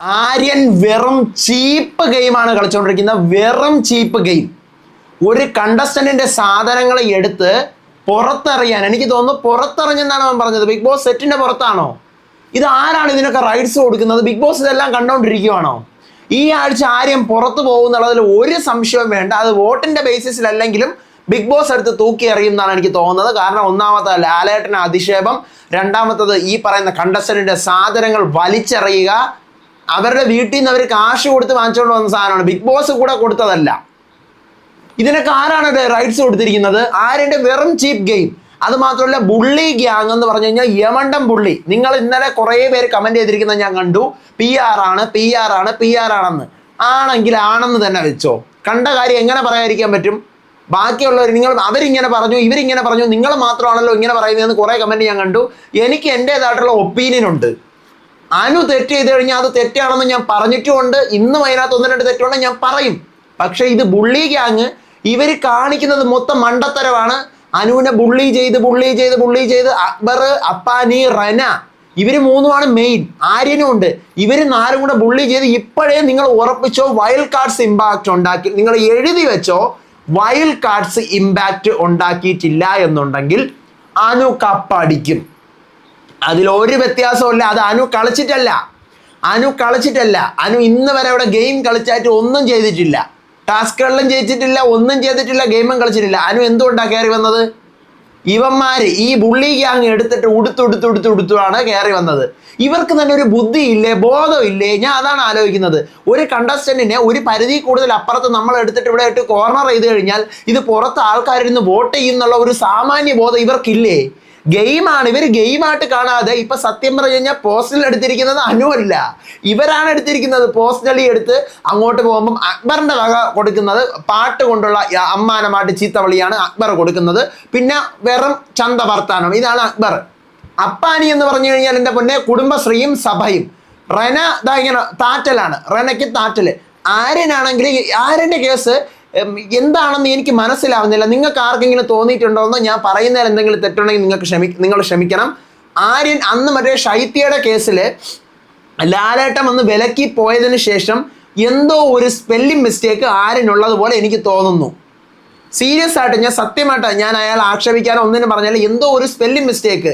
ആര്യൻ വെറും ചീപ്പ് ഗെയിമാണ് കളിച്ചുകൊണ്ടിരിക്കുന്നത് വെറും ചീപ്പ് ഗെയിം ഒരു കണ്ടസ്റ്റന്റിന്റെ സാധനങ്ങൾ എടുത്ത് പുറത്തെറിയാൻ എനിക്ക് തോന്നുന്നു പുറത്തെറിഞ്ഞെന്നാണ് അവൻ പറഞ്ഞത്. ബിഗ് ബോസ് സെറ്റിന്റെ പുറത്താണോ? ഇത് ആരാണ് ഇതിനൊക്കെ റൈഡ്സ് കൊടുക്കുന്നത്? ബിഗ് ബോസ് ഇതെല്ലാം കണ്ടുകൊണ്ടിരിക്കുവാണോ ഈ ആഴ്ച ആര്യം പുറത്തു പോകുന്നുള്ളതിൽ ഒരു സംശയവും വേണ്ട. അത് വോട്ടിന്റെ ബേസിസിൽ അല്ലെങ്കിലും ബിഗ് ബോസ് എടുത്ത് തൂക്കി എറിയും എന്നാണ് എനിക്ക് തോന്നുന്നത്. കാരണം ഒന്നാമത്തെ ലാലേട്ടന് അധിക്ഷേപം രണ്ടാമത്തത് ഈ പറയുന്ന കണ്ടസ്റ്റന്റിന്റെ സാധനങ്ങൾ വലിച്ചെറിയുക അവരുടെ വീട്ടിൽ നിന്ന് അവർ കാശ് കൊടുത്ത് വാങ്ങിച്ചുകൊണ്ട് വന്ന സാധനമാണ്. ബിഗ് ബോസ് കൂടെ കൊടുത്തതല്ല. ഇതിനൊക്കെ ആരാണ് റൈറ്റ്സ് കൊടുത്തിരിക്കുന്നത്? ആരുടെ വെറും ചീപ്പ് ഗെയിം അത് മാത്രമല്ല ബുള്ളി ഗ്യാങ് എന്ന് പറഞ്ഞു കഴിഞ്ഞാൽ യമണ്ടം ബുള്ളി നിങ്ങൾ ഇന്നലെ കുറേ പേര് കമന്റ് ചെയ്തിരിക്കുന്നത് ഞാൻ കണ്ടു. പി ആർ ആണ് പി ആർ ആണ് പി ആർ ആണെന്ന്. ആണെങ്കിൽ ആണെന്ന് തന്നെ വെച്ചോ. കണ്ട കാര്യം എങ്ങനെ പറയാതിരിക്കാൻ പറ്റും? ബാക്കിയുള്ളവർ നിങ്ങൾ അവരിങ്ങനെ പറഞ്ഞു ഇവരിങ്ങനെ പറഞ്ഞു നിങ്ങൾ മാത്രമാണല്ലോ ഇങ്ങനെ പറയുന്നതെന്ന് കുറേ കമന്റ് ഞാൻ കണ്ടു. എനിക്ക് എന്റെതായിട്ടുള്ള ഒപ്പീനിയൻ ഉണ്ട്. അനു തെറ്റ് ചെയ്ത് കഴിഞ്ഞാൽ അത് തെറ്റാണെന്ന് ഞാൻ പറഞ്ഞിട്ടുമുണ്ട്. ഇന്നും അതിനകത്ത് ഒന്ന് രണ്ട് തെറ്റുണ്ടെങ്കിൽ ഞാൻ പറയും. പക്ഷെ ഇത് ബുള്ളി ഗ്യാങ് ഇവർ കാണിക്കുന്നത് മൊത്തം മണ്ടത്തരമാണ്. അനുവിനെ ബുള്ളി ചെയ്ത് ബുള്ളി ചെയ്ത് ബുള്ളി ചെയ്ത് അക്ബർ അപ്പാനി റന ഇവർ മൂന്നുമാണ് മെയിൻ ആര്യനും ഉണ്ട് ഇവർ നാലും കൂടെ ബുള്ളി ചെയ്ത് ഇപ്പോഴേ നിങ്ങൾ ഉറപ്പിച്ചോ വൈൽഡ് കാർഡ്സ് ഇമ്പാക്റ്റ് ഉണ്ടാക്കി നിങ്ങൾ എഴുതി വെച്ചോ വൈൽഡ് കാർഡ്സ് ഇമ്പാക്റ്റ് ഉണ്ടാക്കിയിട്ടില്ല എന്നുണ്ടെങ്കിൽ അനു കപ്പടിക്കും. അതിൽ ഒരു വ്യത്യാസമില്ല അത് അനു കളിച്ചിട്ടല്ല. അനു കളിച്ചിട്ടല്ല. അനു ഇന്ന് വരെ അവിടെ ഗെയിം കളിച്ചായിട്ട് ഒന്നും ചെയ്തിട്ടില്ല. ടാസ്കുകളിലും ജയിച്ചിട്ടില്ല ഒന്നും ചെയ്തിട്ടില്ല ഗെയിമും കളിച്ചിട്ടില്ല. അനു എന്തുകൊണ്ടാണ് കയറി വന്നത്? ഇവന്മാർ ഈ ബുള്ളി ഗ്യാങ് എടുത്തിട്ട് ഉടുത്തുടുത്ത് ഉടുത്ത് ഉടുത്തുമാണ് കയറി വന്നത്. ഇവർക്ക് തന്നെ ഒരു ബുദ്ധി ഇല്ലേ ബോധം ഇല്ലേ ഞാൻ അതാണ് ആലോചിക്കുന്നത്. ഒരു കണ്ടസ്റ്റന്റിനെ ഒരു പരിധി കൂടുതൽ അപ്പുറത്ത് നമ്മൾ എടുത്തിട്ട് ഇവിടെ ഇട്ട് കോർണർ ചെയ്ത് കഴിഞ്ഞാൽ ഇത് പുറത്ത് ആൾക്കാരിൽ നിന്ന് വോട്ട് ചെയ്യുന്നുള്ള ഒരു സാമാന്യ ബോധം ഇവർക്കില്ലേ? ഗെയിമാണ്. ഇവർ ഗെയിമായിട്ട് കാണാതെ ഇപ്പൊ സത്യം പറഞ്ഞു കഴിഞ്ഞാൽ പോസ്റ്റൽ എടുത്തിരിക്കുന്നത് അനുവല്ല ഇവരാണ് എടുത്തിരിക്കുന്നത് പോസ്റ്റലി എടുത്ത് അങ്ങോട്ട് പോകുമ്പം അക്ബറിന്റെ വക കൊടുക്കുന്നത് പാട്ട് കൊണ്ടുള്ള അമ്മാനമായിട്ട് ചീത്തവളിയാണ് അക്ബർ കൊടുക്കുന്നത്. പിന്നെ വെറും ചന്ത വർത്താനം. ഇതാണ് അക്ബർ. അപ്പാനി എന്ന് പറഞ്ഞു കഴിഞ്ഞാൽ എന്റെ പൊന്നെ കുടുംബശ്രീയും സഭയും. റെന ഇതാ ഇങ്ങനെ താറ്റലാണ്. റെനയ്ക്ക് താറ്റൽ. ആര്യനാണെങ്കിൽ ആര്യന്റെ കേസ് എന്താണെന്ന് എനിക്ക് മനസ്സിലാവുന്നില്ല. നിങ്ങൾക്ക് ആർക്കെങ്കിലും തോന്നിയിട്ടുണ്ടോ എന്ന് ഞാൻ പറയുന്നതിൽ എന്തെങ്കിലും തെറ്റുണ്ടെങ്കിൽ നിങ്ങൾക്ക് ക്ഷമി നിങ്ങൾ ക്ഷമിക്കണം. ആര്യൻ അന്ന് മറ്റേ ഷൈത്യയുടെ കേസിൽ ലാലേട്ടം അന്ന് വിലക്കി പോയതിന് ശേഷം എന്തോ ഒരു സ്പെല്ലിംഗ് മിസ്റ്റേക്ക് ആര്യനുള്ളതുപോലെ എനിക്ക് തോന്നുന്നു. സീരിയസ് ആയിട്ട് ഞാൻ സത്യമായിട്ട് ഞാൻ അയാൾ ആക്ഷേപിക്കാനോ ഒന്നിനും പറഞ്ഞാൽ എന്തോ ഒരു സ്പെല്ലിംഗ് മിസ്റ്റേക്ക്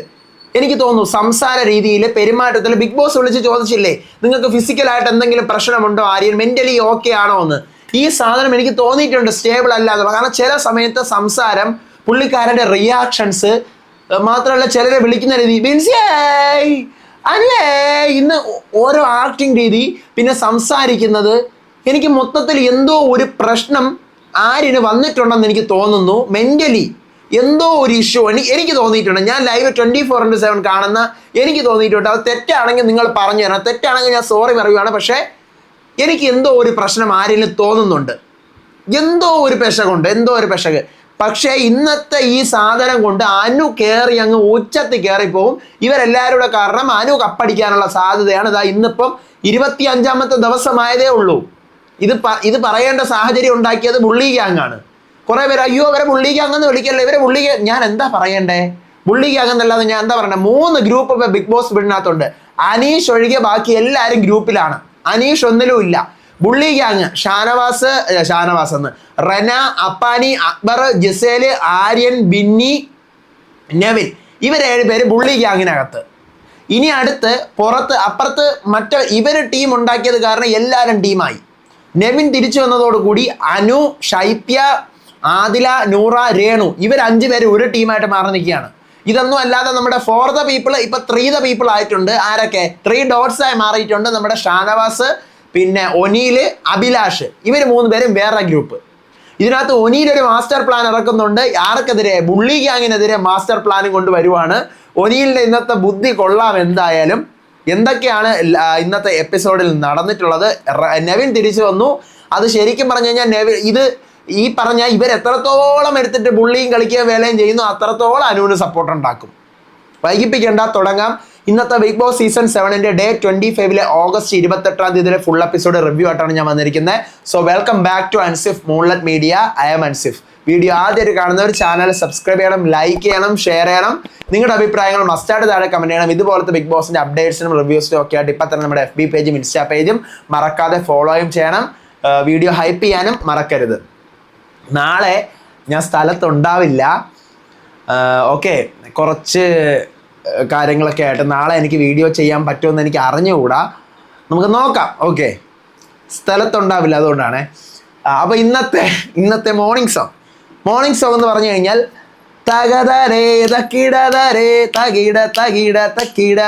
എനിക്ക് തോന്നുന്നു. സംസാര രീതിയിൽ പെരുമാറ്റത്തിൽ ബിഗ് ബോസ് വിളിച്ച് ചോദിച്ചില്ലേ നിങ്ങൾക്ക് ഫിസിക്കലായിട്ട് എന്തെങ്കിലും പ്രശ്നമുണ്ടോ ആര്യൻ? മെന്റലി ഓക്കെ ആണോ എന്ന്. ഈ സാധനം എനിക്ക് തോന്നിയിട്ടുണ്ട് സ്റ്റേബിൾ അല്ല എന്നുള്ളത് കാരണം ചില സമയത്ത് സംസാരം പുള്ളിക്കാരന്റെ റിയാക്ഷൻസ് മാത്രമല്ല ചിലരെ വിളിക്കുന്ന രീതി മീൻസ് അല്ലേ? ഇന്ന് ഓരോ ആക്ടിങ് രീതി പിന്നെ സംസാരിക്കുന്നത് എനിക്ക് മൊത്തത്തിൽ എന്തോ ഒരു പ്രശ്നം ആരിന് വന്നിട്ടുണ്ടെന്ന് എനിക്ക് തോന്നുന്നു. മെന്റലി എന്തോ ഒരു ഇഷ്യൂ എനിക്ക് എനിക്ക് തോന്നിയിട്ടുണ്ട്. ഞാൻ live twenty four into seven കാണുന്ന എനിക്ക് തോന്നിയിട്ടുണ്ട്. അത് തെറ്റാണെങ്കിൽ നിങ്ങൾ പറഞ്ഞു തരണം. തെറ്റാണെങ്കിൽ ഞാൻ സോറി പറയുകയാണ് പക്ഷേ എനിക്ക് എന്തോ ഒരു പ്രശ്നം ആരെങ്കിലും തോന്നുന്നുണ്ട്. എന്തോ ഒരു പെശകുണ്ട് എന്തോ ഒരു പെശക്. പക്ഷേ ഇന്നത്തെ ഈ സാധനം കൊണ്ട് അനു കയറി അങ്ങ് ഉച്ചത്തിൽ കയറിപ്പോവും ഇവരെല്ലാവരുടെ കാരണം അനു കപ്പടിക്കാനുള്ള സാധ്യതയാണ്. ഇതാ ഇന്നിപ്പം ഇരുപത്തി അഞ്ചാമത്തെ ദിവസമായതേ ഉള്ളൂ. ഇത് ഇത് പറയേണ്ട സാഹചര്യം ഉണ്ടാക്കിയത് ബുള്ളി ഗ്യാങ് ആണ്. കുറെ പേര് അയ്യോ അവരെ ബുള്ളി ഗ്യാങ് എന്ന് വിളിക്കല്ലേ? ഇവരെ ബുള്ളി ഞാൻ എന്താ പറയണ്ടേ? ബുള്ളി ഗ്യാങ് എന്നല്ലാതെ ഞാൻ എന്താ പറയണ്ടേ? മൂന്ന് ഗ്രൂപ്പ് ബിഗ് ബോസ് വീടിനകത്തുണ്ട്. അനീഷ് ഒഴികെ ബാക്കി എല്ലാവരും ഗ്രൂപ്പിലാണ്. അനീഷ് ഒന്നിലും ഇല്ല. ബുള്ളി ഗ്യാങ് ഷാനവാസ് ഷാനവാസ് എന്ന്. റന അപ്പാനി അക്ബർ ജിസേൽ ആര്യൻ ബിന്നി നെവിൻ. ഇവരേഴ് പേര് ബുള്ളി ഗ്യാങ്ങിനകത്ത് ഇനി അടുത്ത് പുറത്ത് അപ്പുറത്ത് മറ്റ് ഇവർ ടീം ഉണ്ടാക്കിയത് കാരണം എല്ലാവരും ടീമായി നെവിൻ തിരിച്ചു വന്നതോടുകൂടി അനു ഷൈപ്യ ആദില നൂറ രേണു ഇവർ അഞ്ചു പേര് ഒരു ടീമായിട്ട് മാറി നിൽക്കുകയാണ്. ഇതൊന്നും അല്ലാതെ നമ്മുടെ ഫോർ ദ പീപ്പിൾ ഇപ്പൊ ത്രീ ദ പീപ്പിൾ ആയിട്ടുണ്ട്. ആരൊക്കെ? ത്രീ ഡോട്ട്സ് ആയി മാറിയിട്ടുണ്ട് നമ്മുടെ ഷാനവാസ് പിന്നെ ഒനീൽ അഭിലാഷ്. ഇവർ മൂന്ന് പേരും വേറെ ഗ്രൂപ്പ് ഇതിനകത്ത് ഒനിയിൽ ഒരു മാസ്റ്റർ പ്ലാൻ ഇറക്കുന്നുണ്ട്. ആർക്കെതിരെ? ബുള്ളി ഗ്യാങ്ങിനെതിരെ മാസ്റ്റർ പ്ലാനും കൊണ്ട് വരുവാണ്. ഒനീലിന്റെ ഇന്നത്തെ ബുദ്ധി കൊള്ളാം എന്തായാലും. എന്തൊക്കെയാണ് ഇന്നത്തെ എപ്പിസോഡിൽ നടന്നിട്ടുള്ളത്? നെവിൻ തിരിച്ചു വന്നു. അത് ശരിക്കും പറഞ്ഞു കഴിഞ്ഞാൽ നെവിൻ ഇത് ഈ പറഞ്ഞ ഇവർ എത്രത്തോളം എടുത്തിട്ട് ബുള്ളിയും കളിക്കുകയും വേലയും ചെയ്യുന്നു അത്രത്തോളം അനുവിന് സപ്പോർട്ട് ഉണ്ടാക്കും. വൈകിപ്പിക്കേണ്ട തുടങ്ങാം. ഇന്നത്തെ ബിഗ് ബോസ് സീസൺ സെവനിന്റെ ഡേ ട്വന്റി ഫൈവിലെ ഓഗസ്റ്റ് ഇരുപത്തെട്ടാം തീയതിയിലെ ഫുൾ എപ്പിസോഡ് റിവ്യൂ ആയിട്ടാണ് ഞാൻ വന്നിരിക്കുന്നത്. So welcome back to Ansif Moonlet media I'm Ansif video ആദ്യമായിട്ട് കാണുന്നവർ ചാനൽ സബ്സ്ക്രൈബ് ചെയ്യണം ലൈക്ക് ചെയ്യണം ഷെയർ ചെയ്യണം. നിങ്ങളുടെ അഭിപ്രായങ്ങൾ മസ്റ്റായിട്ട് താഴെ കമന്റ് ചെയ്യണം. ഇതുപോലത്തെ ബിഗ് ബോസിന്റെ അപ്ഡേറ്റ്സിനും റിവ്യൂസിനും ഒക്കെ ആയിട്ട് ഇപ്പം തന്നെ നമ്മുടെ എഫ് ബി പേജും ഇൻസ്റ്റാ പേജും മറക്കാതെ ഫോളോയും ചെയ്യണം. വീഡിയോ ഹൈപ്പ് ചെയ്യാനും മറക്കരുത്. നാളെ ഞാൻ സ്ഥലത്തുണ്ടാവില്ല. ഓക്കെ. കുറച്ച് കാര്യങ്ങളൊക്കെ ആയിട്ട് നാളെ എനിക്ക് വീഡിയോ ചെയ്യാൻ പറ്റുമെന്ന് എനിക്ക് അറിഞ്ഞുകൂടാ. നമുക്ക് നോക്കാം. ഓക്കെ. സ്ഥലത്തുണ്ടാവില്ല അതുകൊണ്ടാണ്. അപ്പോൾ ഇന്നത്തെ ഇന്നത്തെ മോർണിംഗ് സോങ് മോർണിംഗ് സോങ് എന്ന് പറഞ്ഞു കഴിഞ്ഞാൽ തകതരേ തക്കിടതരേ തകിട തകിട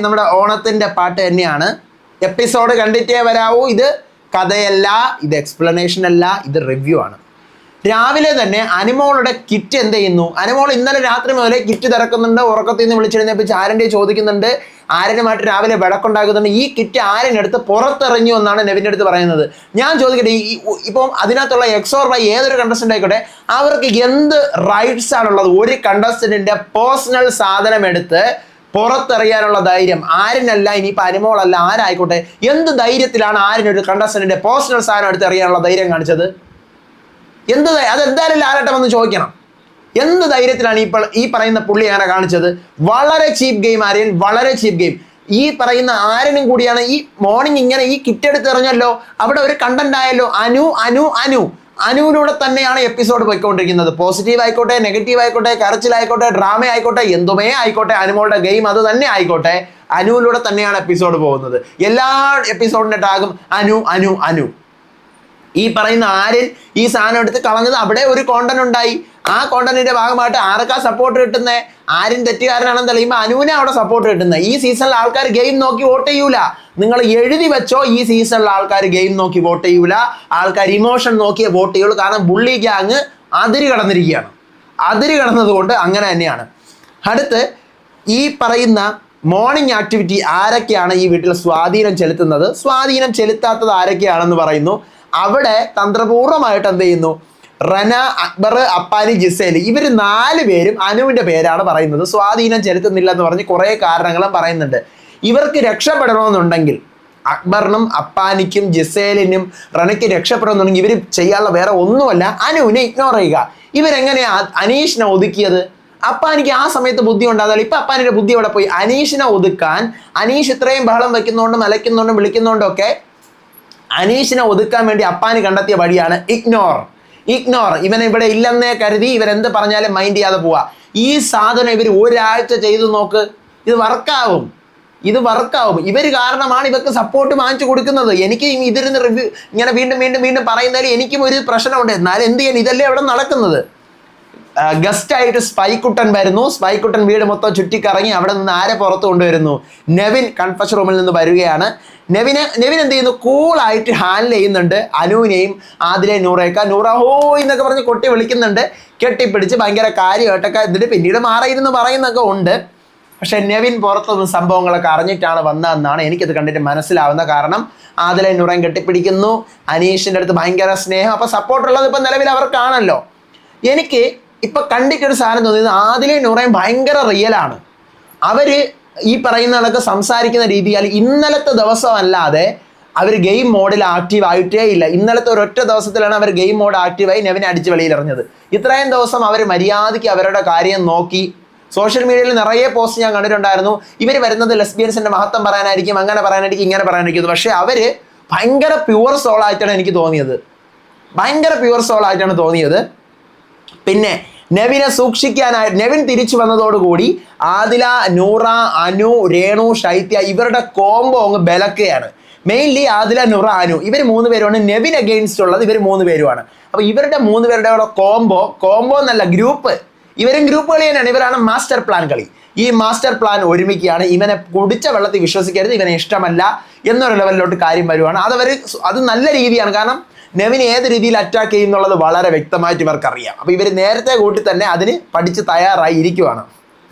നമ്മുടെ ഓണത്തിന്റെ പാട്ട് തന്നെയാണ്. എപ്പിസോഡ് കണ്ടിട്ടേ വരാവൂ. ഇത് കഥയല്ല ഇത് എക്സ്പ്ലനേഷൻ അല്ല ഇത് റിവ്യൂ ആണ്. രാവിലെ തന്നെ അനിമോളുടെ കിറ്റ് എന്ത് ചെയ്യുന്നു? അനിമോൾ ഇന്നലെ രാത്രി മുതലേ കിറ്റ് തിരക്കുന്നുണ്ട്. ഉറക്കത്തിൽ നിന്ന് വിളിച്ചെഴുന്നേപ്പിച്ച് ആരന്റെ ചോദിക്കുന്നുണ്ട്? ആരനുമായിട്ട് രാവിലെ വിളക്കുണ്ടാക്കുന്നുണ്ട് ഈ കിറ്റ് ആരനെടുത്ത് പുറത്തിറങ്ങി എന്നാണ് നെവിന്റെ അടുത്ത് പറയുന്നത്. ഞാൻ ചോദിക്കട്ടെ ഈ ഇപ്പം അതിനകത്തുള്ള എക്സോർ ബൈ ഏതൊരു കണ്ടസ്റ്റന്റ് ആയിക്കോട്ടെ അവർക്ക് എന്ത് റൈറ്റ്സ് ആണുള്ളത്? ഒരു കണ്ടസ്റ്റന്റിന്റെ പേഴ്സണൽ സാധനം എടുത്ത് പുറത്തെറിയാനുള്ള ധൈര്യം. ആരിനല്ല ഇനിയിപ്പോൾ അനുമോളല്ല ആരായിക്കോട്ടെ എന്ത് ധൈര്യത്തിലാണ് ആരിനൊരു കണ്ടസ്റ്റന്റിന്റെ പേഴ്സണൽ സാധനം എടുത്ത് എറിയാനുള്ള ധൈര്യം കാണിച്ചത്? എന്ത് അതെന്തായാലും ലാലട്ടം വന്ന് ചോദിക്കണം. എന്ത് ധൈര്യത്തിലാണ് ഈ ഈ പറയുന്ന പുള്ളി അങ്ങനെ കാണിച്ചത്? വളരെ ചീപ്പ് ഗെയിം ആര്യൻ വളരെ ചീപ്പ് ഗെയിം ഈ പറയുന്ന ആരനും കൂടിയാണ് ഈ മോർണിംഗ് ഇങ്ങനെ ഈ കിറ്റ് എടുത്ത് എറിഞ്ഞല്ലോ. അവിടെ ഒരു കണ്ടന്റ് ആയല്ലോ. അനു അനു അനു. അനുവിലൂടെ തന്നെയാണ് എപ്പിസോഡ് പോയിക്കൊണ്ടിരിക്കുന്നത്. പോസിറ്റീവ് ആയിക്കോട്ടെ നെഗറ്റീവ് ആയിക്കോട്ടെ കരച്ചിലായിക്കോട്ടെ ഡ്രാമ ആയിക്കോട്ടെ എന്തുമേ ആയിക്കോട്ടെ അനുമോളുടെ ഗെയിം അത് തന്നെ ആയിക്കോട്ടെ. അനുവിലൂടെ തന്നെയാണ് എപ്പിസോഡ് പോകുന്നത്. എല്ലാ എപ്പിസോഡിന്റെ ടാഗും അനു അനു അനു. ഈ പറയുന്ന ആര്യൻ ഈ സാധനം എടുത്ത് കളഞ്ഞത് അവിടെ ഒരു കോണ്ടന്റ് ഉണ്ടായി. ആ കോണ്ടന്റിന്റെ ഭാഗമായിട്ട് ആർക്കാ സപ്പോർട്ട് കിട്ടുന്നത് ആരും തെറ്റുകാരനാണെന്ന് തെളിയുമ്പോൾ അനുവിനെ അവിടെ സപ്പോർട്ട് കിട്ടുന്നത് ഈ സീസണിൽ ആൾക്കാർ ഗെയിം നോക്കി വോട്ട് ചെയ്യൂല. നിങ്ങൾ എഴുതി വെച്ചോ ഈ സീസണിൽ ആൾക്കാർ ഗെയിം നോക്കി വോട്ട് ചെയ്യൂല. ആൾക്കാർ ഇമോഷൻ നോക്കിയേ വോട്ട് ചെയ്യുള്ളൂ. കാരണം ബുള്ളി ഗ്യാങ് അതിര് കടന്നിരിക്കുകയാണ്. അതിര് കടന്നതുകൊണ്ട് അങ്ങനെ തന്നെയാണ്. അടുത്ത് ഈ പറയുന്ന മോർണിംഗ് ആക്ടിവിറ്റി ആരൊക്കെയാണ് ഈ വീട്ടിൽ സ്വാധീനം ചെലുത്തുന്നത്? സ്വാധീനം ചെലുത്താത്തത് ആരൊക്കെയാണെന്ന് പറയുന്നു? അവിടെ തന്ത്രപൂർവമായിട്ട് എന്ത് ചെയ്യുന്നു? റന അക്ബർ അപ്പാനി ജിസേൽ ഇവർ നാല് പേരും അനുവിന്റെ പേരാണ് പറയുന്നത്. സ്വാധീനം ചെലുത്തുന്നില്ല എന്ന് പറഞ്ഞ് കുറേ കാരണങ്ങളും പറയുന്നുണ്ട്. ഇവർക്ക് രക്ഷപ്പെടണമെന്നുണ്ടെങ്കിൽ അക്ബറിനും അപ്പാനിക്കും ജിസേലിനും റനയ്ക്ക് രക്ഷപ്പെടണമെന്നുണ്ടെങ്കിൽ ഇവർ ചെയ്യാനുള്ള വേറെ ഒന്നുമല്ല അനുവിനെ ഇഗ്നോർ ചെയ്യുക. ഇവരെങ്ങനെയാ അനീഷിനെ ഒതുക്കിയത്? അപ്പാനിക്ക് ആ സമയത്ത് ബുദ്ധി ഉണ്ടാകാതെ ഇപ്പൊ അപ്പാനിന്റെ ബുദ്ധി അവിടെ പോയി? അനീഷിനെ ഒതുക്കാൻ അനീഷ് ഇത്രയും ബഹളം വെക്കുന്നോണ്ടും അലയ്ക്കുന്നോണ്ടും വിളിക്കുന്നോണ്ടും ഒക്കെ അനീഷിനെ ഒതുക്കാൻ വേണ്ടി അപ്പാന് കണ്ടെത്തിയ വഴിയാണ് ഇഗ്നോർ. ഇഗ്നോർ. ഇവൻ ഇവിടെ ഇല്ലെന്നേ കരുതി ഇവരെന്ത് പറഞ്ഞാലും മൈൻഡ് ചെയ്യാതെ പോവാ. ഈ സാധനം ഇവർ ഒരാഴ്ച ചെയ്തു നോക്ക്. ഇത് വർക്കാവും ഇത് വർക്കാവും ഇവർ കാരണമാണ് ഇവർക്ക് സപ്പോർട്ട് വാങ്ങിച്ചു കൊടുക്കുന്നത്. എനിക്ക് ഇതിരുന്ന് റിവ്യൂ ഇങ്ങനെ വീണ്ടും വീണ്ടും വീണ്ടും പറയുന്നതിൽ എനിക്കും ഒരു പ്രശ്നമുണ്ട്. എന്നാലും എന്ത് ചെയ്യാൻ? ഇതല്ലേ അവിടെ നടക്കുന്നത്. ഗസ്റ്റ് ആയിട്ട് സ്പൈക്കുട്ടൻ വരുന്നു. സ്പൈക്കുട്ടൻ വീട് മൊത്തം ചുറ്റിക്കറങ്ങി അവിടെ നിന്ന് ആരെ പുറത്ത് കൊണ്ടുവരുന്നു? നെവിൻ കൺഫഷൻ റൂമിൽ നിന്ന് വരികയാണ്. നെവിനെ നെവിൻ എന്ത് ചെയ്യുന്നു? കൂളായിട്ട് ഹാൻഡിൽ ചെയ്യുന്നുണ്ട്. അനുവിനെയും ആദിലെ നൂറേക്ക. നൂറ ഹോ എന്നൊക്കെ പറഞ്ഞ് കൊട്ടി വിളിക്കുന്നുണ്ട്. കെട്ടിപ്പിടിച്ച് ഭയങ്കര കാര്യമായിട്ടൊക്കെ എന്നിട്ട് പിന്നീട് മാറിയിരുന്നു പറയുന്നൊക്കെ ഉണ്ട്. പക്ഷേ നെവിൻ പുറത്തുനിന്ന് സംഭവങ്ങളൊക്കെ അറിഞ്ഞിട്ടാണ് വന്നതെന്നാണ് എനിക്കത് കണ്ടിട്ട് മനസ്സിലാവുന്ന കാരണം. ആദിലെ നൂറയും കെട്ടിപ്പിടിക്കുന്നു. അനീഷിന്റെ അടുത്ത് ഭയങ്കര സ്നേഹം. അപ്പോൾ സപ്പോർട്ടുള്ളത് ഇപ്പം നിലവിൽ അവർക്കാണല്ലോ. എനിക്ക് ഇപ്പൊ കണ്ടിട്ടൊരു സാധനം തോന്നിയത് ആദിലെ നൂറയും ഭയങ്കര റിയലാണ് അവർ ഈ പറയുന്ന കണക്ക് സംസാരിക്കുന്ന രീതിയാൽ ഇന്നലത്തെ ദിവസം അല്ലാതെ അവർ ഗെയിം മോഡിൽ ആക്റ്റീവ് ആയിട്ടേ ഇല്ല. ഇന്നലത്തെ ഒരൊറ്റ ദിവസത്തിലാണ് അവർ ഗെയിം മോഡ് ആക്റ്റീവായി നെവിനെ അടിച്ച് വെളിയിലെറിഞ്ഞത്. ഇത്രയും ദിവസം അവർ മര്യാദയ്ക്ക് അവരുടെ കാര്യം നോക്കി. സോഷ്യൽ മീഡിയയിൽ നിറയെ പോസ്റ്റ് ഞാൻ കണ്ടിട്ടുണ്ടായിരുന്നു. ഇവർ വരുന്നത് ലെസ്ബിയൻസിന്റെ മഹത്വം പറയാനായിരിക്കും അങ്ങനെ പറയാനായിരിക്കും ഇങ്ങനെ പറയാനായിരിക്കും പക്ഷേ അവർ ഭയങ്കര പ്യുവർ സോൾ ആയിട്ടാണ് എനിക്ക് തോന്നിയത്. ഭയങ്കര പ്യുവർ സോൾ ആയിട്ടാണ് തോന്നിയത്. പിന്നെ നെവിനെ സൂക്ഷിക്കാനായി നെവിൻ തിരിച്ചു വന്നതോടുകൂടി ആദില നൂറ അനു രേണു ശൈത്യ ഇവരുടെ കോംബോ അങ്ങ് ബലക്കുകയാണ്. മെയിൻലി ആദില നൂറ അനു. ഇവർ മൂന്ന് പേരുമാണ് നെവിൻ അഗെയിൻസ്റ്റ് ഉള്ളത്. ഇവർ മൂന്ന് പേരുമാണ്. അപ്പോൾ ഇവരുടെ മൂന്ന് പേരുടെ കൂടെ കോംബോ കോംബോ എന്നല്ല ഗ്രൂപ്പ് ഇവരും ഗ്രൂപ്പ് കളി തന്നെയാണ്. ഇവരാണ് മാസ്റ്റർ പ്ലാൻ കളി. ഈ മാസ്റ്റർ പ്ലാൻ ഒരുമിക്കുകയാണ്. ഇവനെ കുടിച്ച വെള്ളത്തിൽ വിശ്വസിക്കരുത്. ഇവനെ ഇഷ്ടമല്ല എന്നൊരു ലെവലിലോട്ട് കാര്യം വരുവാണ്. അതവർ അത് നല്ല രീതിയാണ്. കാരണം നെവിൻ ഏത് രീതിയിൽ അറ്റാക്ക് ചെയ്യും എന്നുള്ളത് വളരെ വ്യക്തമായിട്ട് ഇവർക്കറിയാം. അപ്പോൾ ഇവർ നേരത്തെ കൂട്ടി തന്നെ അതിന് പഠിച്ച് തയ്യാറായി ഇരിക്കുവാണ്.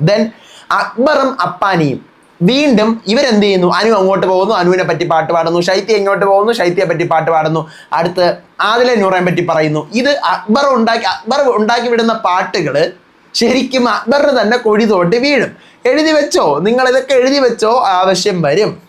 ദെൻ അക്ബറും അപ്പാനിയും വീണ്ടും ഇവരെന്ത് ചെയ്യുന്നു? അനു അങ്ങോട്ട് പോകുന്നു. അനുവിനെ പറ്റി പാട്ട് പാടുന്നു. ശൈത്യ ഇങ്ങോട്ട് പോകുന്നു. ശൈത്യയെ പറ്റി പാട്ട് പാടുന്നു. അടുത്ത് ആദിലെ നൂറയെ പറ്റി പറയുന്നു. ഇത് അക്ബർ ഉണ്ടാക്കി അക്ബർ ഉണ്ടാക്കി വിടുന്ന പാട്ടുകൾ ശരിക്കും അക്ബറിന് തന്നെ കൊടി തോട്ട് വീഴും. എഴുതി വെച്ചോ? നിങ്ങൾ ഇതൊക്കെ എഴുതി വെച്ചോ? ആവശ്യം വരും.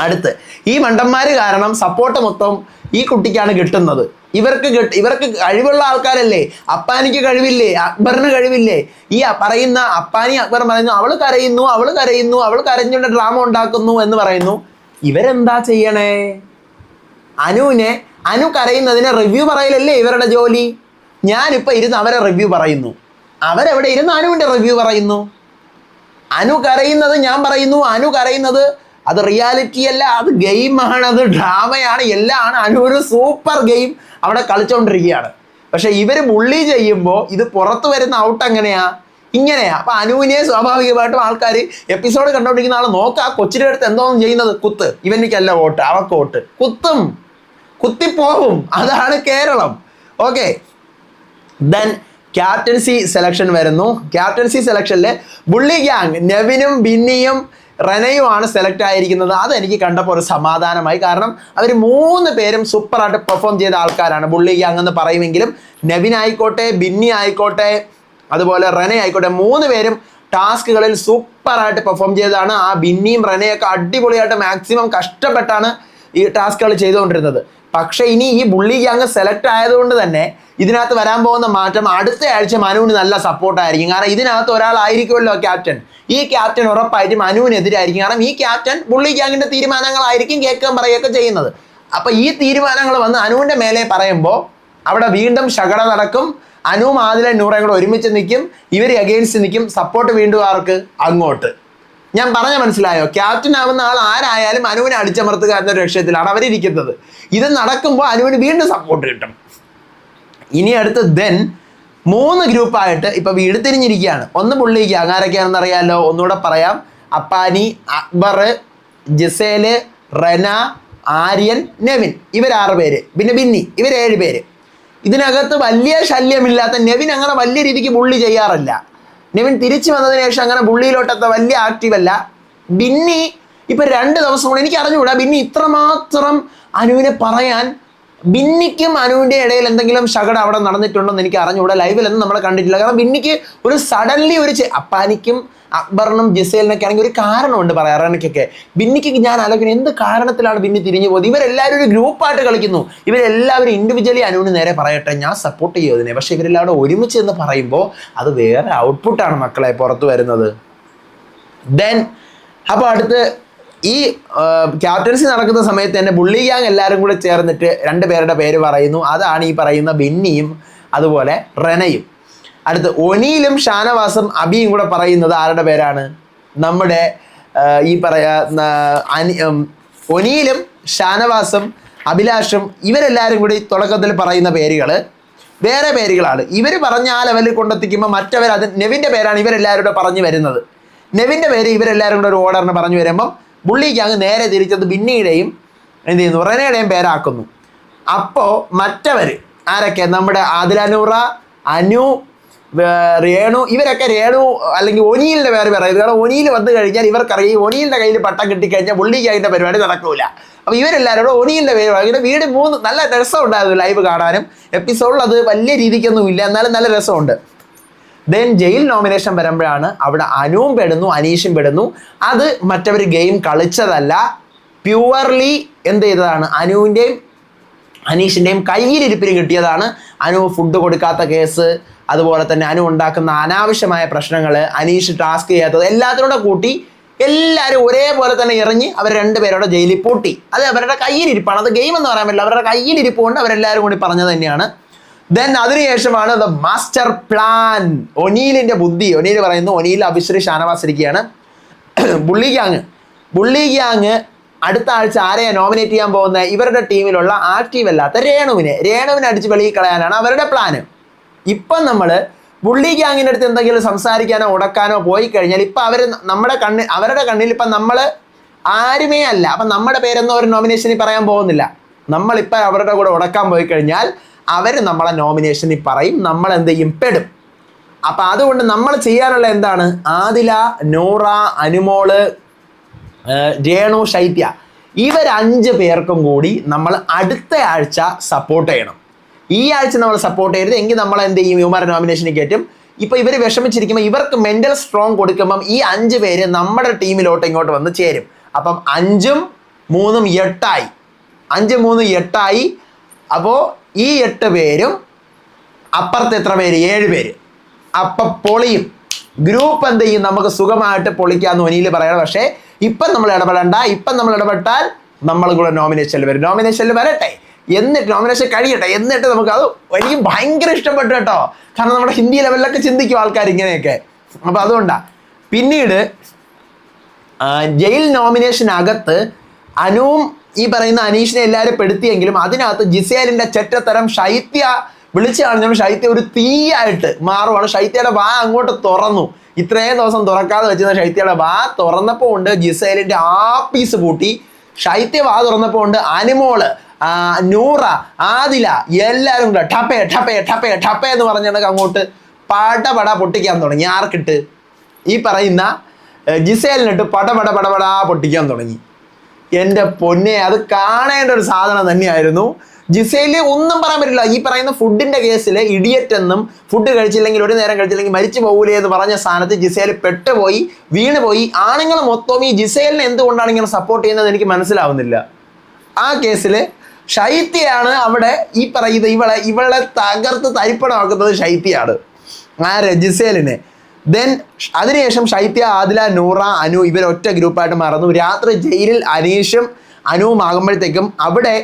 അടുത്ത് ഈ മണ്ടന്മാര് കാരണം സപ്പോർട്ട് മൊത്തം ഈ കുട്ടിക്കാണ് കിട്ടുന്നത്. ഇവർക്ക് ഇവർക്ക് കഴിവുള്ള ആൾക്കാരല്ലേ. അപ്പാനിക്ക് കഴിവില്ലേ? അക്ബറിന് കഴിവില്ലേ? ഈ പറയുന്ന അപ്പാനി അക്ബർ പറയുന്നു അവൾ കരയുന്നു അവൾ കരയുന്നു അവൾ കരഞ്ഞുകൊണ്ട് ഡ്രാമ ഉണ്ടാക്കുന്നു എന്ന് പറയുന്നു. ഇവരെന്താ ചെയ്യണേ? അനുവിനെ അനു കരയുന്നതിന് റിവ്യൂ പറയലല്ലേ ഇവരുടെ ജോലി? ഞാനിപ്പോൾ ഇരുന്ന് അവരെ റിവ്യൂ പറയുന്നു. അവരെവിടെ ഇരുന്ന് അനുവിന്റെ റിവ്യൂ പറയുന്നു? അനു കരയുന്നത് ഞാൻ പറയുന്നു അനു കരയുന്നത് അത് റിയാലിറ്റി അല്ല അത് ഗെയിമാണ് അത് ഡ്രാമയാണ് എല്ലാം ആണ്. അനു ഒരു സൂപ്പർ ഗെയിം അവിടെ കളിച്ചുകൊണ്ടിരിക്കുകയാണ് പക്ഷെ ഇവർ മുള്ളി ചെയ്യുമ്പോൾ ഇത് പുറത്തു വരുന്ന ഔട്ട് എങ്ങനെയാ ഇങ്ങനെയാ? അപ്പൊ അനുവിനെ സ്വാഭാവികമായിട്ടും ആൾക്കാർ എപ്പിസോഡ് കണ്ടോണ്ടിരിക്കുന്ന ആൾ നോക്കുക ആ കൊച്ചിന്റെ അടുത്ത് എന്തോന്നും ചെയ്യുന്നത്? കുത്ത്. ഇവനിക്കല്ല വോട്ട് അവക്ക് വോട്ട്. കുത്തും. കുത്തിപ്പോവും. അതാണ് Keralam. Okay then captaincy selection വരുന്നു. ക്യാപ്റ്റൻസി സെലക്ഷനിൽ ബുള്ളി ഗ്യാങ് നെവിനും ബിന്നിയും റെനയുമാണ് സെലക്ട് ആയിരിക്കുന്നത്. അതെനിക്ക് കണ്ടപ്പോൾ ഒരു സമാധാനമായി. കാരണം അവർ മൂന്ന് പേരും സൂപ്പറായിട്ട് പെർഫോം ചെയ്ത ആൾക്കാരാണ്. ബുള്ളി ഗ്യാങ് എന്ന് പറയുമെങ്കിലും നെവിൻ ആയിക്കോട്ടെ ബിന്നി ആയിക്കോട്ടെ അതുപോലെ റെന ആയിക്കോട്ടെ മൂന്ന് പേരും ടാസ്കുകളിൽ സൂപ്പറായിട്ട് പെർഫോം ചെയ്തതാണ്. ആ ബിന്നിയും റെനയൊക്കെ അടിപൊളിയായിട്ട് മാക്സിമം കഷ്ടപ്പെട്ടാണ് ഈ ടാസ്കുകൾ ചെയ്തുകൊണ്ടിരുന്നത്. പക്ഷേ ഇനി ഈ ബുള്ളി ഗ്യാങ് സെലക്ട് ആയതുകൊണ്ട് തന്നെ ഇതിനകത്ത് വരാൻ പോകുന്ന മാറ്റം അടുത്ത ആഴ്ച മനുവിന് നല്ല സപ്പോർട്ടായിരിക്കും കാരണം ഇതിനകത്ത് ഒരാളായിരിക്കുമല്ലോ ക്യാപ്റ്റൻ ഈ ക്യാപ്റ്റൻ ഉറപ്പായിട്ടും മനുവിനെതിരായിരിക്കും. കാരണം ഈ ക്യാപ്റ്റൻ ബുള്ളി ഗ്യാങ്ങിന്റെ തീരുമാനങ്ങളായിരിക്കും കേൾക്കാൻ പറയുകയൊക്കെ ചെയ്യുന്നത്. അപ്പൊ ഈ തീരുമാനങ്ങൾ വന്ന് അനുവിന്റെ മേലെ പറയുമ്പോൾ അവിടെ വീണ്ടും ശകട നടക്കും. അനുവും ആദില നൂറയും കൂടെ ഒരുമിച്ച് നിൽക്കും. ഇവർ അഗെയിൻസ്റ്റ് നിൽക്കും. സപ്പോർട്ട് വീണ്ടും ആർക്ക്? അങ്ങോട്ട്. ഞാൻ പറഞ്ഞ മനസ്സിലായോ? ക്യാപ്റ്റൻ ആവുന്ന ആൾ ആരായാലും അനുവിനെ അടിച്ചമർത്തുക എന്ന ഒരു ലക്ഷ്യത്തിലാണ് അവരിയ്ക്കുന്നത് ഇത് നടക്കുമ്പോൾ അനുവിന് വീണ്ടും സപ്പോർട്ട് കിട്ടും. ഇനി അടുത്ത് ദെൻ മൂന്ന് ഗ്രൂപ്പായിട്ട് ഇപ്പൊ വീട് തിരിഞ്ഞിരിക്കുകയാണ്. ഒന്ന് പുള്ളിക്ക് അങ്ങാരൊക്കെയാണെന്ന് അറിയാലോ? ഒന്നുകൂടെ പറയാം. അപ്പാനി അക്ബർ ജിസേൽ റെന ആര്യൻ നെവിൻ. ഇവരാറ് പേര്. പിന്നെ ബിന്നി. ഇവർ ഏഴ് പേര്. ഇതിനകത്ത് വലിയ ശല്യമില്ലാത്ത നെവിൻ അങ്ങനെ വലിയ രീതിക്ക് പുള്ളി ചെയ്യാറില്ല. നെവിൻ തിരിച്ചു വന്നതിന് ശേഷം അങ്ങനെ ബുള്ളിയിലോട്ടത്തെ വലിയ ആക്റ്റീവ് അല്ല. ബിന്നി ഇപ്പൊ രണ്ട് ദിവസം കൊണ്ട് എനിക്ക് അറിഞ്ഞുകൂടാ. ബിന്നി ഇത്രമാത്രം അനുവിനെ പറയാൻ ബിന്നിക്കും അനുവിന്റെ ഇടയിൽ എന്തെങ്കിലും ശകടം അവിടെ നടന്നിട്ടുണ്ടോ എന്ന് എനിക്ക് അറിഞ്ഞുകൂടാ. ലൈവിലൊന്നും നമ്മൾ കണ്ടിട്ടില്ല. കാരണം ബിന്നിക്ക് ഒരു സഡൻലി ഒരു അപ്പാനിക്കും അക്ബറിനും ജിസേലിനൊക്കെ ആണെങ്കിൽ ഒരു കാരണമുണ്ട് പറയാറനക്കൊക്കെ ബിന്നിക്ക് ഞാൻ ആലോചിക്കുന്നത് എന്ത് കാരണത്തിലാണ് ബിന്നി തിരിഞ്ഞു പോകുന്നത്? ഇവരെല്ലാവരും ഒരു ഗ്രൂപ്പായിട്ട് കളിക്കുന്നു. ഇവരെല്ലാവരും ഇൻഡിവിജ്വലി അനുവിന് നേരെ പറയട്ടെ ഞാൻ സപ്പോർട്ട് ചെയ്യും അതിനെ. പക്ഷെ ഇവരെല്ലാവരും ഒരുമിച്ച് എന്ന് പറയുമ്പോൾ അത് വേറെ ഔട്ട്പുട്ടാണ് മക്കളെ പുറത്തു വരുന്നത്. ദെൻ അപ്പോൾ അടുത്ത് ഈ ക്യാപ്റ്റൻസി നടക്കുന്ന സമയത്ത് തന്നെ ബുള്ളി ഗ്യാങ് എല്ലാവരും കൂടെ ചേർന്നിട്ട് രണ്ട് പേരുടെ പേര് പറയുന്നു. അതാണ് ഈ പറയുന്ന ബെന്നിയും അതുപോലെ റെനയും. അടുത്ത് ഒനിയിലും ഷാനവാസും അബിയും കൂടെ പറയുന്നത് ആരുടെ പേരാണ്? നമ്മുടെ ഈ പറയ അനി ഒനിയിലും ഷാനവാസും അഭിലാഷും ഇവരെല്ലാവരും കൂടി തുടക്കത്തിൽ പറയുന്ന പേരുകൾ വേറെ പേരുകളാണ്. ഇവർ പറഞ്ഞ ആ ലെവലിൽ കൊണ്ടെത്തിക്കുമ്പോൾ മറ്റവർ അത് നെവിന്റെ പേരാണ് ഇവരെല്ലാവരും കൂടെ പറഞ്ഞു വരുന്നത്. നെവിന്റെ പേര് ഇവരെല്ലാവരും കൂടെ ഒരു ഓർഡറിന് പറഞ്ഞു വരുമ്പം ബുള്ളിക്ക് അങ്ങ് നേരെ തിരിച്ചത് ബിന്നിയുടെയും എന്ത് ചെയ്യുന്നു റെനയുടെയും പേരാക്കുന്നു. അപ്പോൾ മറ്റവർ ആരൊക്കെ? നമ്മുടെ ആദിലനൂറ അനു രേണു ഇവരൊക്കെ രേണു അല്ലെങ്കിൽ ഒനിയിലിന്റെ പേര് പറയുന്നത് കാരണം ഒനിയിൽ വന്നു കഴിഞ്ഞാൽ ഇവർക്കറിയാം ഈ ഒനിയിലിന്റെ കയ്യിൽ പട്ടം കിട്ടിക്കഴിഞ്ഞാൽ ബുള്ളിക്ക് അതിന്റെ പരിപാടി നടക്കില്ല അപ്പോൾ ഇവരെല്ലാവരും കൂടെ ഒനിയിലിന്റെ പേര് പറയുന്നത് വീട് മൂന്ന് നല്ല രസമുണ്ടായിരുന്നു ലൈവ് കാണാനും. എപ്പിസോഡിൽ അത് വലിയ രീതിക്കൊന്നും ഇല്ല. എന്നാലും നല്ല രസമുണ്ട്. ദെൻ ജയിൽ നോമിനേഷൻ വരുമ്പോഴാണ് അവിടെ അനുവും പെടുന്നു അനീഷും പെടുന്നു. അത് മറ്റവർ ഗെയിം കളിച്ചതല്ല. പ്യുവർലി എന്ത് ചെയ്തതാണ്? അനുവിന്റെയും അനീഷിന്റെയും കയ്യിലിരിപ്പിന് കിട്ടിയതാണ്. അനു ഫുഡ് കൊടുക്കാത്ത കേസ് അതുപോലെ തന്നെ അനു ഉണ്ടാക്കുന്ന അനാവശ്യമായ പ്രശ്നങ്ങൾ അനീഷ് ടാസ്ക് ചെയ്യാത്തത് എല്ലാത്തിനോടെ കൂട്ടി എല്ലാവരും ഒരേപോലെ തന്നെ ഇറങ്ങി അവർ രണ്ടുപേരോടെ ജയിലിൽ പൂട്ടി. അത് അവരുടെ കയ്യിലിരിപ്പാണ്. അത് ഗെയിം എന്ന് പറയാൻ പറ്റില്ല. അവരുടെ കയ്യിലിരിപ്പ് കൊണ്ട് അവരെല്ലാവരും കൂടി പറഞ്ഞത് തന്നെയാണ്. ദെൻ അതിനുശേഷമാണ് ദ മാസ്റ്റർ പ്ലാൻ ഒനീലിന്റെ ബുദ്ധി. ഒനീൽ പറയുന്നു ഒനീൽ അഭിശ്രീ ഷാനവാസ് ഇരിക്കുകയാണ് ബുള്ളി ഗ്യാങ് ബുള്ളി ഗ്യാങ് അടുത്ത ആഴ്ച ആരെയാണ് നോമിനേറ്റ് ചെയ്യാൻ പോകുന്നത്? ഇവരുടെ ടീമിലുള്ള ആക്റ്റീവ് അല്ലാത്ത രേണുവിനെ. രേണുവിനെ അടിച്ച് വെളിയിൽ കളയാനാണ് അവരുടെ പ്ലാന് ഇപ്പം നമ്മൾ ബുള്ളി ഗ്യാങ്ങിന്റെ അടുത്ത് എന്തെങ്കിലും സംസാരിക്കാനോ ഉടക്കാനോ പോയി കഴിഞ്ഞാൽ ഇപ്പം അവർ നമ്മുടെ കണ്ണിൽ അവരുടെ കണ്ണിൽ ഇപ്പം നമ്മൾ ആരുമേ അല്ല. അപ്പം നമ്മുടെ പേരൊന്നും ഒരു നോമിനേഷനിൽ പറയാൻ പോകുന്നില്ല. നമ്മളിപ്പോൾ അവരുടെ കൂടെ ഉടക്കാൻ പോയി കഴിഞ്ഞാൽ അവർ നമ്മളെ നോമിനേഷനിൽ പറയും നമ്മൾ എന്ത് ചെയ്യും? പെടും. അപ്പം അതുകൊണ്ട് നമ്മൾ ചെയ്യാനുള്ള എന്താണ്? ആദില നൂറ അനുമോൾ രേണു ശൈത്യ. ഇവരഞ്ച് പേർക്കും കൂടി നമ്മൾ അടുത്ത ആഴ്ച സപ്പോർട്ട് ചെയ്യണം. ഈ ആഴ്ച നമ്മൾ സപ്പോർട്ട് ചെയ്യരുത്. എങ്കിൽ നമ്മൾ എന്ത് ചെയ്യും? ഹ്യൂമർ നോമിനേഷനിൽ കയറ്റും. ഇപ്പൊ ഇവർ വിഷമിച്ചിരിക്കുമ്പോൾ ഇവർക്ക് മെന്റൽ സ്ട്രോങ് കൊടുക്കുമ്പം ഈ അഞ്ച് പേര് നമ്മുടെ ടീമിലോട്ട് ഇങ്ങോട്ട് വന്ന് ചേരും. അപ്പം അഞ്ചും മൂന്നും എട്ടായി. അഞ്ച് മൂന്ന് എട്ടായി. അപ്പോൾ ഈ എട്ട് പേരും അപ്പുറത്ത് എത്ര പേര്? ഏഴ് പേര്. അപ്പൊ പൊളിയും. ഗ്രൂപ്പ് എന്ത് ചെയ്യും? നമുക്ക് സുഖമായിട്ട് പൊളിക്കാന്ന് ഒനിയിൽ പറയണം. പക്ഷേ ഇപ്പം നമ്മൾ ഇടപെടണ്ട. ഇപ്പം നമ്മൾ ഇടപെട്ടാൽ നമ്മൾ കൂടെ നോമിനേഷനിൽ വരും. നോമിനേഷനിൽ വരട്ടെ. എന്നിട്ട് നോമിനേഷൻ കഴിയട്ടെ. എന്നിട്ട് നമുക്ക് അത് എനിക്ക് ഭയങ്കര ഇഷ്ടപ്പെട്ടു കേട്ടോ. കാരണം നമ്മുടെ ഹിന്ദി ലെവലിലൊക്കെ ചിന്തിക്കും ആൾക്കാർ ഇങ്ങനെയൊക്കെ. അപ്പം അതുകൊണ്ടാണ് പിന്നീട് ജയിൽ നോമിനേഷനകത്ത് അനുവും ഈ പറയുന്ന അനീഷിനെ എല്ലാവരും പെടുത്തിയെങ്കിലും അതിനകത്ത് ജിസേലിന്റെ ചെറ്റത്തരം ശൈത്യ വിളിച്ചു കാണിച്ചപ്പോൾ ശൈത്യ ഒരു തീയായിട്ട് മാറുവാണ്. ശൈത്യയുടെ വാ അങ്ങോട്ട് തുറന്നു. ഇത്രയും ദിവസം തുറക്കാതെ വെച്ചിരുന്ന ശൈത്യയുടെ വാ തുറന്നപ്പോൾ ഉണ്ട് ജിസേലിന്റെ ആപ്പീസ് പൂട്ടി. ശൈത്യ വാ തുറന്നപ്പോൾ ഉണ്ട് അനിമോൾ നൂറ ആദില എല്ലാവരും കൂടെ ടപ്പേ ടപ്പേ ടപ്പേ ടപ്പേ എന്ന് പറഞ്ഞിട്ട് അങ്ങോട്ട് പടപട പട പൊട്ടിക്കാൻ തുടങ്ങി. ആർക്കിട്ട്? ഈ പറയുന്ന ജിസേലിനിട്ട് പടപട പട പട പടാ പൊട്ടിക്കാൻ തുടങ്ങി. എന്റെ പൊന്നെ അത് കാണേണ്ട ഒരു സാധനം തന്നെയായിരുന്നു. ജിസയിൽ ഒന്നും പറയാൻ പറ്റില്ല. ഈ പറയുന്ന ഫുഡിന്റെ കേസിൽ ഇഡിയറ്റ് എന്നും ഫുഡ് കഴിച്ചില്ലെങ്കിൽ ഒരു നേരം കഴിച്ചില്ലെങ്കിൽ മരിച്ചു പോകൂലേ എന്ന് പറഞ്ഞ സ്ഥാനത്ത് ജിസയിൽ പെട്ടുപോയി വീണുപോയി. ആണുങ്ങൾ മൊത്തം ഈ ജിസേലിനെ എന്തുകൊണ്ടാണ് ഇങ്ങനെ സപ്പോർട്ട് ചെയ്യുന്നത് എനിക്ക് മനസ്സിലാവുന്നില്ല. ആ കേസിൽ ശൈത്യയാണ് അവിടെ ഈ പറയുന്ന ഇവളെ ഇവളെ തകർത്ത് തരിപ്പണമാക്കുന്നത് ശൈത്യയാണ്. ആ ജിസേലിനെ. ദെൻ അതിനുശേഷം ശൈത്യ ആദില നൂറ അനു ഇവർ ഒറ്റ ഗ്രൂപ്പായിട്ട് മറന്നു. രാത്രി ജയിലിൽ അനീഷും അനുവും ആകുമ്പോഴത്തേക്കും അവിടെ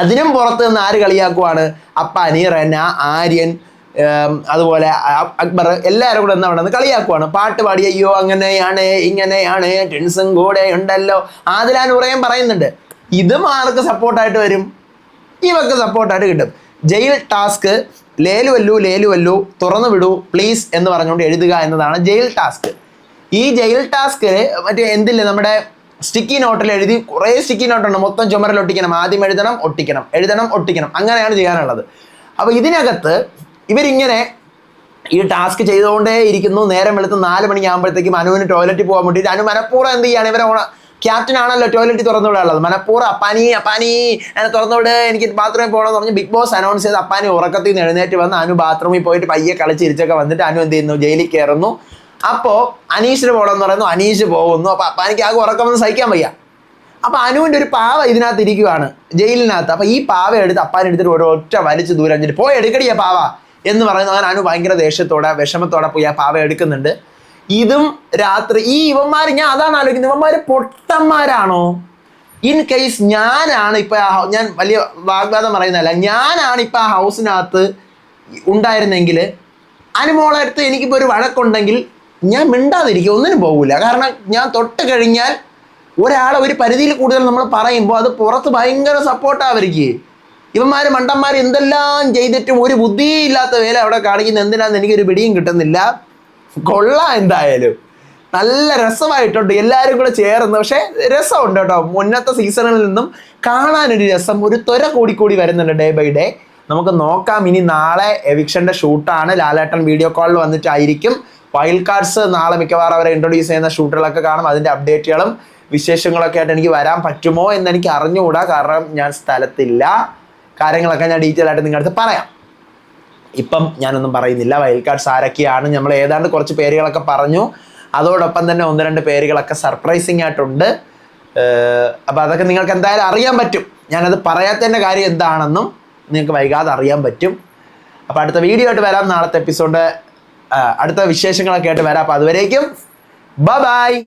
അതിനും പുറത്ത് നിന്ന് ആര് കളിയാക്കുവാണ്? അപ്പാനി റെന ആര്യൻ അതുപോലെ അക്ബർ എല്ലാവരും കൂടെ എന്താ നിന്ന് കളിയാക്കുവാണ്. പാട്ട് പാടി അയ്യോ അങ്ങനെയാണ് ഇങ്ങനെയാണ് ടെൻസും കൂടെ ഉണ്ടല്ലോ. ആദിലാൻ ഉറയും പറയുന്നുണ്ട്. ഇതും ആർക്ക് സപ്പോർട്ടായിട്ട് വരും? ഇവക്ക് സപ്പോർട്ടായിട്ട് കിട്ടും. ജയിൽ ടാസ്ക് ലേലുവല്ലു ലേലുവല്ലു തുറന്നു വിടൂ പ്ലീസ് എന്ന് പറഞ്ഞുകൊണ്ട് എഴുതുക എന്നതാണ് ജയിൽ ടാസ്ക്. ഈ ജയിൽ ടാസ്ക് മറ്റേ എന്തില്ല നമ്മുടെ സ്റ്റിക്കി നോട്ടിൽ എഴുതി കുറേ സ്റ്റിക്കി നോട്ടുണ്ട്. മൊത്തം ചുമരിൽ ഒട്ടിക്കണം. ആദ്യം എഴുതണം ഒട്ടിക്കണം. എഴുതണം ഒട്ടിക്കണം. അങ്ങനെയാണ് ചെയ്യാനുള്ളത്. അപ്പോൾ ഇതിനകത്ത് ഇവരിങ്ങനെ ഈ ടാസ്ക് ചെയ്തുകൊണ്ടേ ഇരിക്കുന്നു നേരം വെളുത്ത് നാല് മണിയാകുമ്പോഴത്തേക്കും അനുവിന് ടോയ്ലറ്റിൽ പോകാൻ വേണ്ടിയിട്ട് അനു മനഃപൂർവം എന്ത് ചെയ്യാണ്? ഇവരെ ഓണ ക്യാപ്റ്റൻ ആണല്ലോ ടോയ്ലറ്റ് തുറന്നു വിടാനുള്ളത് മനഃപൂർവം അപ്പാനി അപ്പാനി എന്നെ തുറന്നു വിട് എനിക്ക് ബാത്റൂമിൽ പോകണമെന്ന് പറഞ്ഞ് ബിഗ് ബോസ് അനൗൺസ് ചെയ്ത് അപ്പാനി ഉറക്കത്തിൽ നിന്ന് എഴുന്നേറ്റ് വന്ന് അനു ബാത്റൂമിൽ പോയിട്ട് പയ്യെ കളിച്ചിരിച്ചൊക്കെ വന്നിട്ട് അനു എന്ത് ചെയ്യുന്നു? ജയിലിൽ കയറുന്നു. അപ്പോൾ അനീഷിന് പോകണമെന്ന് പറയുന്നു. അനീഷ് പോകുന്നു. അപ്പോൾ അപ്പാനിക്ക് ആകെ ഉറക്കം വന്ന് സഹിക്കാൻ വയ്യ. അപ്പൊ അനുവിന്റെ ഒരു പാവ ഇതിനകത്ത് ഇരിക്കുവാണ് ജയിലിനകത്ത്. അപ്പൊ ഈ പാവ എടുത്ത് അപ്പാൻ എടുത്തിട്ട് ഒരു ഒറ്റ വലിച്ചു ദൂരം പോയി എടുക്കടിയ പാവ. എന്ന് പറയുന്ന അങ്ങനെ അനു ഭയങ്കര ദേഷ്യത്തോടെ വിഷമത്തോടെ പോയി ആ പാവ എടുക്കുന്നുണ്ട്. ഇതും രാത്രി. ഈ ഇവന്മാർ ഞാൻ അതാണ് ആലോചിക്കുന്നത്. ഇവന്മാര് പൊട്ടന്മാരാണോ? ഇൻ കേസ് ഞാനാണ് ഇപ്പൊ ഞാൻ വലിയ വാഗ്വാദം പറയുന്നതല്ല. ഞാനാണ് ഇപ്പൊ ആ ഹൗസിനകത്ത് ഉണ്ടായിരുന്നെങ്കിൽ അനുമോളെ അടുത്ത് എനിക്കിപ്പോൾ ഒരു വഴക്കുണ്ടെങ്കിൽ ഞാൻ മിണ്ടാതിരിക്കും ഒന്നിനും പോകില്ല കാരണം ഞാൻ തൊട്ട് കഴിഞ്ഞാൽ ഒരാളെ ഒരു പരിധിയിൽ കൂടുതൽ നമ്മൾ പറയുമ്പോൾ അത് പുറത്ത് ഭയങ്കര സപ്പോർട്ടാണ് അവർക്ക്. ഇവന്മാർ മണ്ടന്മാർ എന്തെല്ലാം ചെയ്തിട്ടും ഒരു ബുദ്ധിയില്ലാത്ത വേല അവിടെ കാണിക്കുന്ന എന്തിനാന്ന് എനിക്കൊരു പിടിയും കിട്ടുന്നില്ല. കൊള്ളാം എന്തായാലും. നല്ല രസമായിട്ടുണ്ട്. എല്ലാവരും കൂടെ ചേർന്ന്. പക്ഷേ രസമുണ്ട് കേട്ടോ. മുന്നത്തെ സീസണിൽ നിന്നും കാണാനൊരു രസം. ഒരു ത്വര കൂടിക്കൂടി വരുന്നുണ്ട് ഡേ ബൈ ഡേ. നമുക്ക് നോക്കാം. ഇനി നാളെ എവിക്ഷന്റെ ഷൂട്ടാണ്. ലാലേട്ടൻ വീഡിയോ കോളിൽ വന്നിട്ടായിരിക്കും. വൈൽഡ് കാർഡ്സ് നാളെ മിക്കവാറും അവരെ ഇൻട്രൊഡ്യൂസ് ചെയ്യുന്ന ഷൂട്ടുകളൊക്കെ കാണും. അതിന്റെ അപ്ഡേറ്റുകളും വിശേഷങ്ങളൊക്കെ ആയിട്ട് എനിക്ക് വരാൻ പറ്റുമോ എന്ന് എനിക്ക് അറിഞ്ഞുകൂടാ. കാരണം ഞാൻ സ്ഥലത്തില്ല. കാര്യങ്ങളൊക്കെ ഞാൻ ഡീറ്റെയിൽ ആയിട്ട് നിങ്ങളുടെ അടുത്ത് പറയാം. ഇപ്പം ഞാനൊന്നും പറയുന്നില്ല. വൈൽഡ് കാർഡ്സ് ആരൊക്കെയാണ്? നമ്മൾ ഏതാണ്ട് കുറച്ച് പേരുകളൊക്കെ പറഞ്ഞു. അതോടൊപ്പം തന്നെ ഒന്ന് രണ്ട് പേരുകളൊക്കെ സർപ്രൈസിങ് ആയിട്ടുണ്ട്. അപ്പോൾ അതൊക്കെ നിങ്ങൾക്ക് എന്തായാലും അറിയാൻ പറ്റും. ഞാനത് പറയാത്തതിന്റെ കാര്യം എന്താണെന്നും നിങ്ങൾക്ക് വൈകാതെ അറിയാൻ പറ്റും. അപ്പോൾ അടുത്ത വീഡിയോ ആയിട്ട് വരാം. നാളത്തെ എപ്പിസോഡ് അടുത്ത വിശേഷങ്ങളൊക്കെ ആയിട്ട് വരാം. അപ്പോൾ അതുവരേക്കും ബ ബൈ